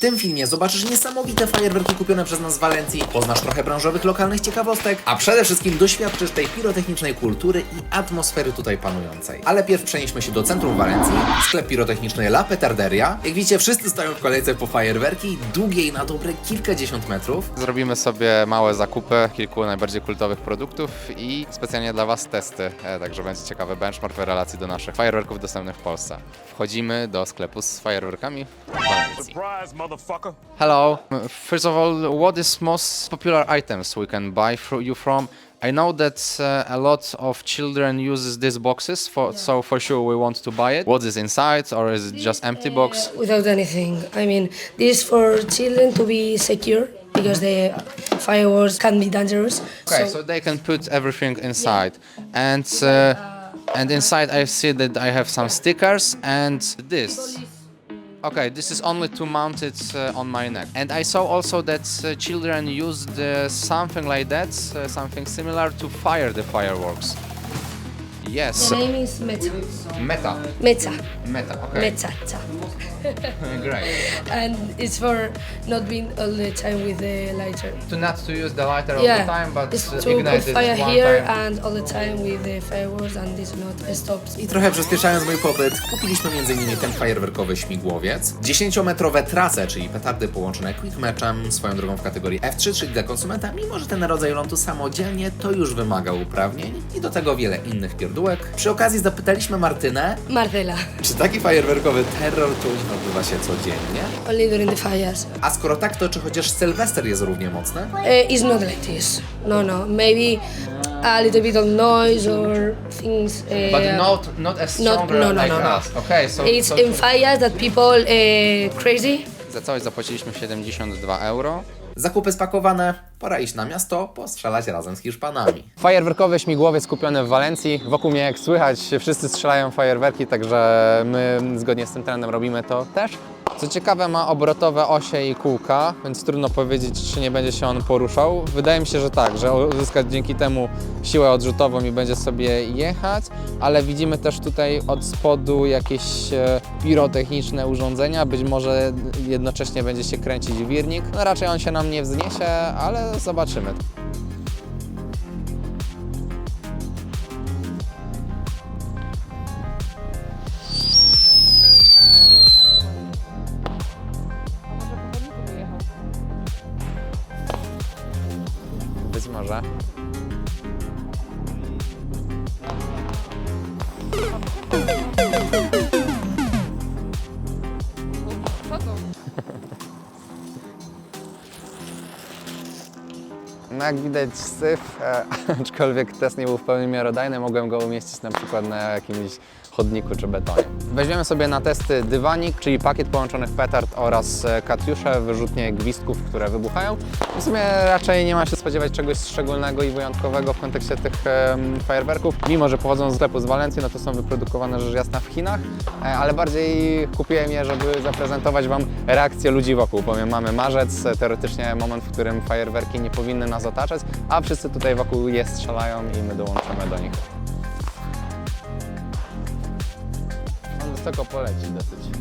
tym filmie zobaczysz niesamowite fajerwerki kupione przez nas z Walencji, poznasz trochę branżowych lokalnych ciekawostek, a przede wszystkim doświadczysz tej pirotechnicznej kultury i atmosfery tutaj panującej. Ale pierw przenieśmy się do centrum Walencji, sklep pirotechniczny La Petarderia. Jak widzicie, wszyscy stoją w kolejce po fajerwerki, długiej na dobre kilkadziesiąt metrów. Zrobimy sobie małe zakupy kilku najbardziej kultowych produktów i specjalnie dla Was testy, e, także będzie ciekawy benchmark w relacji do naszych fajerwerków dostępnych w Polsce. Wchodzimy do sklepu z fajerwerkami w. Surprise, motherfucker. Hello. First of all, what is most popular items we can buy for you from? I know that uh, a lot of children uses these boxes, for, so for sure we want to buy it. What is inside, or is it just empty box? without anything. I mean, this for children to be secure because the fireworks can be dangerous. Okay, so they can put everything inside, and uh, and inside I see that I have some stickers and this. Okay, this is only to mount it uh, on my neck. And I saw also that uh, children used uh, something like that, uh, something similar to fire the fireworks. Yes. the name is Meta. Meta. Meta. Meta. Okay. Meta. Great. And it's for not being all the time with the lighter. To not to use the lighter all the time, but it's to ignite put it fire one here time. and all the time with the fireworks and this not stops. I trochę przyspieszając mój pobyt, kupiliśmy m.in. ten fajerwerkowy śmigłowiec, 10-metrowe trasy, czyli petardy połączone quick matchem, swoją drogą w kategorii F3, czyli dla konsumenta, mimo że ten rodzaj lądu samodzielnie to już wymagał uprawnień i do tego wiele innych pierdółek. Przy okazji zapytaliśmy Martynę, Marcela. czy taki fajerwerkowy terror tu odbywa się codziennie? Only during the fires. A skoro tak, to czy chociaż Sylwester jest równie mocny? Uh, it's not like this. No, no. Maybe a little bit of noise or things. Uh, But not not as Not- stronger no, no, like no, no. us. Okay, so it's so in fires that people uh, crazy. Za całość zapłaciliśmy 72 euro. Zakupy spakowane, pora iść na miasto, postrzelać razem z Hiszpanami. Fajerwerkowy śmigłowiec kupiony w Walencji. Wokół mnie, jak słychać, wszyscy strzelają fajerwerki, także my zgodnie z tym trendem robimy to też. Co ciekawe, ma obrotowe osie i kółka, więc trudno powiedzieć, czy nie będzie się on poruszał. Wydaje mi się, że tak, że uzyska dzięki temu siłę odrzutową i będzie sobie jechać, ale widzimy też tutaj od spodu jakieś e, pirotechniczne urządzenia. Być może jednocześnie będzie się kręcić wirnik. No raczej on się nam nie wzniesie, ale zobaczymy. No jak widać syf, e, aczkolwiek test nie był w pełni miarodajny, mogłem go umieścić na przykład na jakimś chodniku czy betonie. Weźmiemy sobie na testy dywanik, czyli pakiet połączonych petard oraz e, katiusze, wyrzutnie gwizdków, które wybuchają. W sumie raczej nie ma się spodziewać czegoś szczególnego i wyjątkowego w kontekście tych em, fajerwerków. Mimo, że pochodzą z sklepu z Walencji, no to są wyprodukowane rzecz jasna w Chinach, e, ale bardziej kupiłem je, żeby zaprezentować Wam reakcję ludzi wokół, bowiem mamy marzec, teoretycznie moment, w którym fajerwerki nie powinny nas otaczać, a wszyscy tutaj wokół je strzelają i my dołączymy do nich. Wysoko poleci dosyć.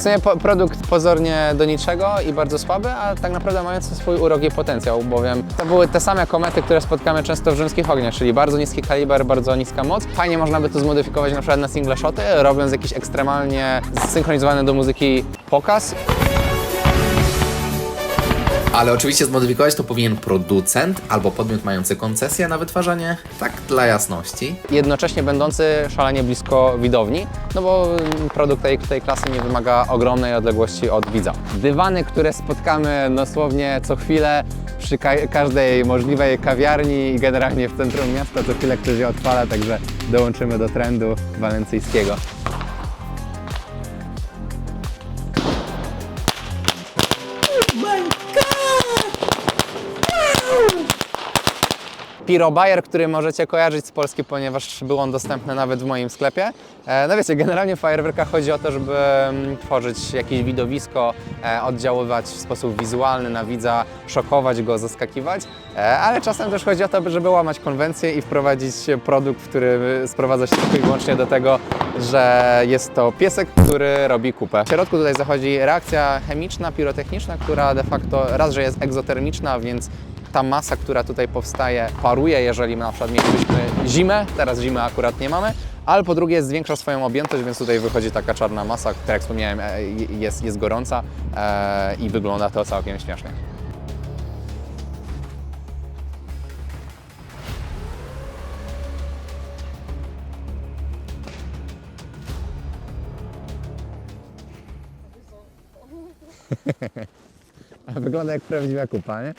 Sumie po, produkt pozornie do niczego i bardzo słaby, a tak naprawdę mający swój urok i potencjał, bowiem to były te same komety, które spotkamy często w rzymskich ogniach, czyli bardzo niski kaliber, bardzo niska moc. Fajnie można by to zmodyfikować na przykład na single shoty, robiąc jakiś ekstremalnie zsynchronizowany do muzyki pokaz. Ale oczywiście zmodyfikować to powinien producent albo podmiot mający koncesję na wytwarzanie, tak dla jasności. jednocześnie będący szalenie blisko widowni, no bo produkt tej, tej klasy nie wymaga ogromnej odległości od widza. Dywany, które spotkamy dosłownie co chwilę przy ka- każdej możliwej kawiarni i generalnie w centrum miasta, co chwilę ktoś je odpala, także dołączymy do trendu walencyjskiego. Piro Bayer, który możecie kojarzyć z Polski, ponieważ był on dostępny nawet w moim sklepie. E, No wiecie, generalnie w fajerwerkach chodzi o to, żeby mm, tworzyć jakieś widowisko, e, oddziaływać w sposób wizualny na widza, szokować go, zaskakiwać, e, ale czasem też chodzi o to, żeby łamać konwencje i wprowadzić produkt, który sprowadza się tylko i wyłącznie do tego, że jest to piesek, który robi kupę. W środku tutaj zachodzi reakcja chemiczna, pirotechniczna, która de facto raz, że jest egzotermiczna, więc ta masa, która tutaj powstaje, paruje, jeżeli na przykład mielibyśmy zimę, teraz zimy akurat nie mamy, ale po drugie zwiększa swoją objętość, więc tutaj wychodzi taka czarna masa, która jak wspomniałem e, jest, jest gorąca e, i wygląda to całkiem śmiesznie. Wygląda jak prawdziwa kupa, nie?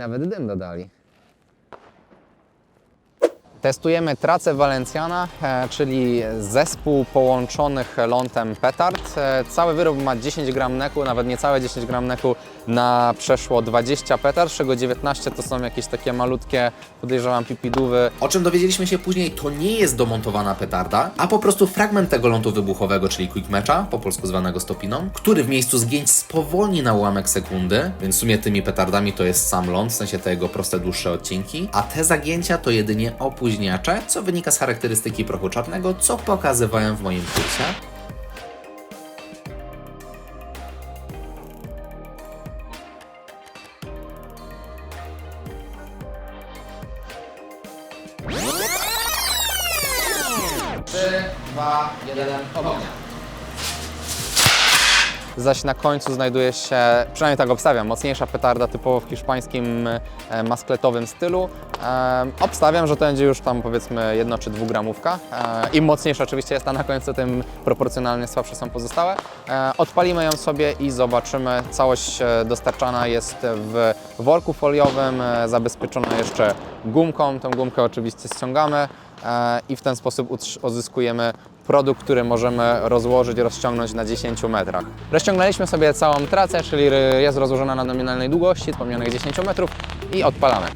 Nawet dym dodali. Testujemy tracę Valenciana, e, czyli zespół połączonych lądem petard. E, Cały wyrób ma 10 gram neku, nawet niecałe 10 gram neku na przeszło 20 petard, z czego 19 to są jakieś takie malutkie, podejrzewam, pipidówy. O czym dowiedzieliśmy się później, to nie jest domontowana petarda, a po prostu fragment tego lądu wybuchowego, czyli quick matcha, po polsku zwanego stopiną, który w miejscu zgięć spowolni na ułamek sekundy, więc w sumie tymi petardami to jest sam ląd, w sensie te jego proste, dłuższe odcinki, a te zagięcia to jedynie opóźniacze, co wynika z charakterystyki prochu czarnego, co pokazywałem w moim kursie. Zaś na końcu znajduje się, przynajmniej tak obstawiam, mocniejsza petarda typowo w hiszpańskim e, maskletowym stylu. E, obstawiam, że to będzie już tam powiedzmy jedno czy dwugramówka. E, Im mocniejsza oczywiście jest ta na końcu, tym proporcjonalnie słabsze są pozostałe. Odpalimy ją sobie i zobaczymy. Całość dostarczana jest w worku foliowym, zabezpieczona jeszcze gumką. Tą gumkę oczywiście ściągamy i w ten sposób uzyskujemy produkt, który możemy rozłożyć, rozciągnąć na 10 metrach. Rozciągnęliśmy sobie całą tracę, czyli jest rozłożona na nominalnej długości, wspomnianych 10 metrów i odpalamy.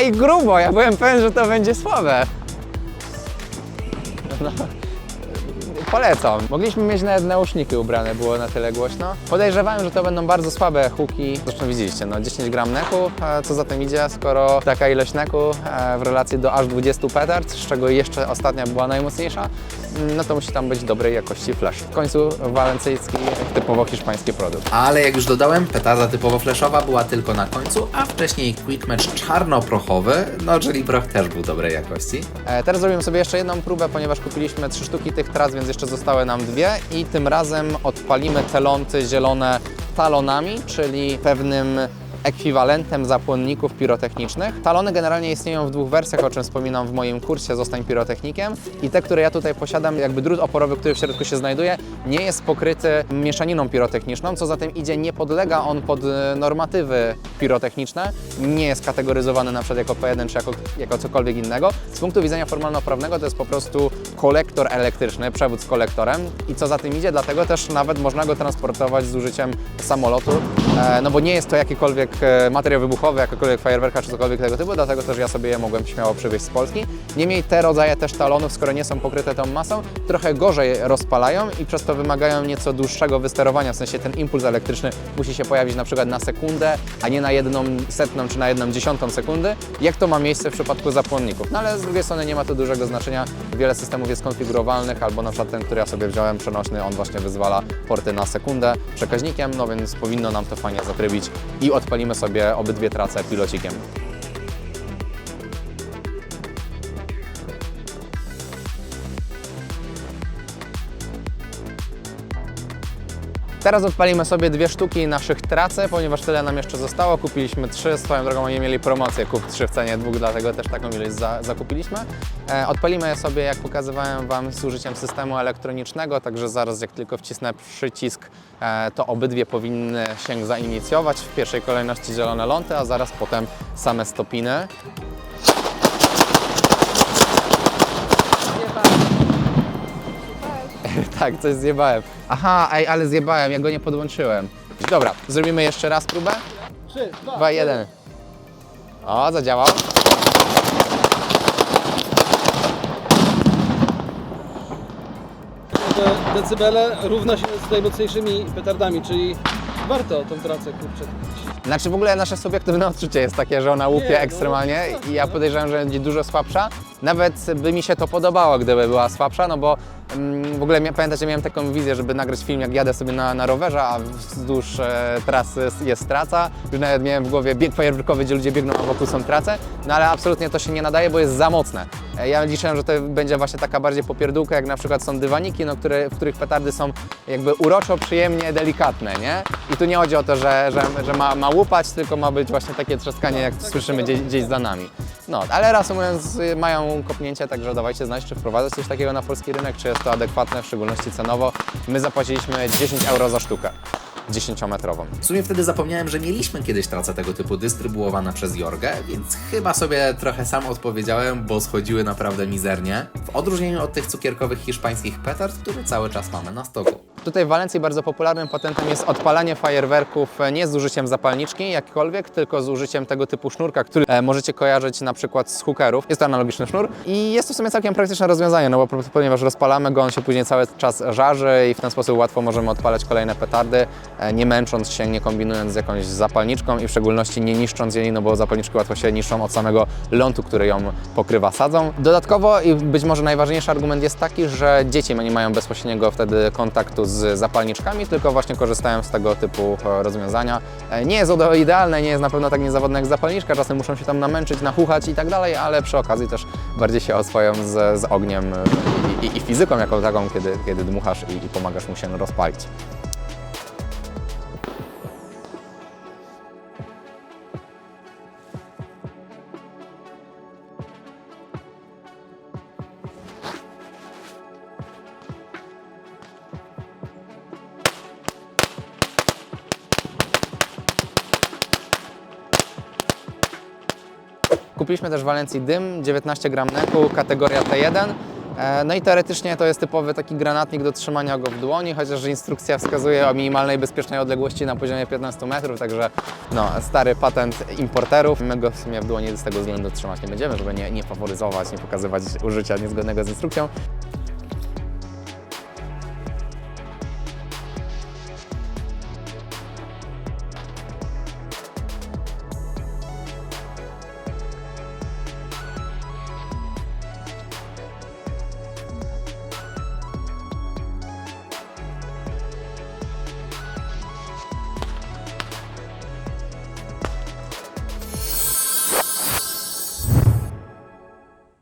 Ej, grubo! Ja byłem pewien, że to będzie słabe. No, polecam. Mogliśmy mieć nawet nauszniki ubrane, było na tyle głośno. Podejrzewałem, że to będą bardzo słabe huki. Zresztą widzieliście, no 10 gram neku, co za tym idzie, skoro taka ilość neku e, w relacji do aż 20 petard, z czego jeszcze ostatnia była najmocniejsza, no to musi tam być dobrej jakości flash. W końcu walencyjski, typowo hiszpański produkt. Ale jak już dodałem, petarda typowo flashowa była tylko na końcu, a wcześniej quick match czarnoprochowy, no czyli proch też był dobrej jakości. E, Teraz zrobimy sobie jeszcze jedną próbę, ponieważ kupiliśmy trzy sztuki tych tras, więc jeszcze zostały nam dwie i tym razem odpalimy te zielone talonami, czyli pewnym ekwiwalentem zapłonników pirotechnicznych. Talony generalnie istnieją w dwóch wersjach, o czym wspominam w moim kursie Zostań pirotechnikiem i te, które ja tutaj posiadam, jakby drut oporowy, który w środku się znajduje, nie jest pokryty mieszaniną pirotechniczną, co za tym idzie, nie podlega on pod e, normatywy pirotechniczne, nie jest kategoryzowany na przykład jako P1 czy jako, jako cokolwiek innego. Z punktu widzenia formalno-prawnego to jest po prostu kolektor elektryczny, przewód z kolektorem. I co za tym idzie, dlatego też nawet można go transportować z użyciem samolotu, e, no bo nie jest to jakikolwiek e, materiał wybuchowy, jakakolwiek fajerwerka czy cokolwiek tego typu, dlatego też ja sobie je mogłem śmiało przywieźć z Polski. Niemniej te rodzaje też talonów, skoro nie są pokryte tą masą, trochę gorzej rozpalają i przez to wymagają nieco dłuższego wysterowania, w sensie ten impuls elektryczny musi się pojawić na przykład na sekundę, a nie na jedną setną czy na jedną dziesiątą sekundy, jak to ma miejsce w przypadku zapłonników. No ale z drugiej strony nie ma to dużego znaczenia, wiele systemów jest konfigurowalnych, albo na przykład ten, który ja sobie wziąłem, przenośny, on właśnie wyzwala porty na sekundę przekaźnikiem, no więc powinno nam to fajnie zatrybić i odpalimy sobie obydwie trace pilocikiem. Teraz odpalimy sobie dwie sztuki naszych tracy, ponieważ tyle nam jeszcze zostało. Kupiliśmy trzy, swoją drogą oni mieli promocję, kup trzy w cenie dwóch, dlatego też taką ilość za, zakupiliśmy. E, odpalimy je sobie, jak pokazywałem Wam, z użyciem systemu elektronicznego, także zaraz jak tylko wcisnę przycisk, e, to obydwie powinny się zainicjować. W pierwszej kolejności zielone ląty, a zaraz potem same stopiny. Tak, coś zjebałem. Aha, ej, ale zjebałem, ja go nie podłączyłem. Dobra, zrobimy jeszcze raz próbę. 3, 2, 2, 1. O, zadziałał. Te decybele równa się z najmocniejszymi petardami, czyli warto tą tracę kurczę. kupić. Znaczy w ogóle nasze subiektywne odczucie jest takie, że ona łupie Nie, no, ekstremalnie tak, i ja no. podejrzewam, że będzie dużo słabsza. Nawet by mi się to podobało, gdyby była słabsza, no bo w ogóle mia- pamiętacie, miałem taką wizję, żeby nagrać film, jak jadę sobie na, na rowerze, a wzdłuż e, trasy jest traca. Już nawet miałem w głowie bieg fajerwerkowy, gdzie ludzie biegną, a wokół są trace, no ale absolutnie to się nie nadaje, bo jest za mocne. E, Ja liczyłem, że to będzie właśnie taka bardziej popierdółka, jak na przykład są dywaniki, no, które, w których petardy są jakby uroczo, przyjemnie, delikatne, nie? I tu nie chodzi o to, że, że, że ma, ma łupać, tylko ma być właśnie takie trzaskanie, jak słyszymy gdzieś, gdzieś za nami. No, ale reasumując, mają kopnięcie, także dawajcie znać, czy wprowadzać coś takiego na polski rynek, czy jest to adekwatne, w szczególności cenowo. My zapłaciliśmy 10 euro za sztukę, 10-metrową. W sumie wtedy zapomniałem, że mieliśmy kiedyś tracę tego typu dystrybuowane przez Jorgę, więc chyba sobie trochę sam odpowiedziałem, bo schodziły naprawdę mizernie. W odróżnieniu od tych cukierkowych hiszpańskich petard, które cały czas mamy na stoku. Tutaj w Walencji bardzo popularnym patentem jest odpalanie fajerwerków e, nie z użyciem zapalniczki jakkolwiek, tylko z użyciem tego typu sznurka, który e, możecie kojarzyć na przykład z hookerów. Jest to analogiczny sznur i jest to w sumie całkiem praktyczne rozwiązanie, no bo po- ponieważ rozpalamy go, on się później cały czas żarzy i w ten sposób łatwo możemy odpalać kolejne petardy, e, nie męcząc się, nie kombinując z jakąś zapalniczką i w szczególności nie niszcząc jej, no bo zapalniczki łatwo się niszczą od samego lądu, który ją pokrywa sadzą. Dodatkowo i być może najważniejszy argument jest taki, że dzieci nie mają bezpośredniego wtedy kontaktu z zapalniczkami, tylko właśnie korzystają z tego typu e, rozwiązania. E, Nie jest ono idealne, nie jest na pewno tak niezawodne jak zapalniczka, czasem muszą się tam namęczyć, nachuchać i tak dalej, ale przy okazji też bardziej się oswoją z, z ogniem e, i, i, i fizyką jako taką, kiedy, kiedy dmuchasz i, i pomagasz mu się rozpalić. Kupiliśmy też w Walencji dym, 19 gram neku, kategoria T1. E, No i teoretycznie to jest typowy taki granatnik do trzymania go w dłoni, chociaż instrukcja wskazuje o minimalnej bezpiecznej odległości na poziomie 15 metrów, także no, stary patent importerów. My go w sumie w dłoni z tego względu trzymać nie będziemy, żeby nie, nie faworyzować, nie pokazywać użycia niezgodnego z instrukcją.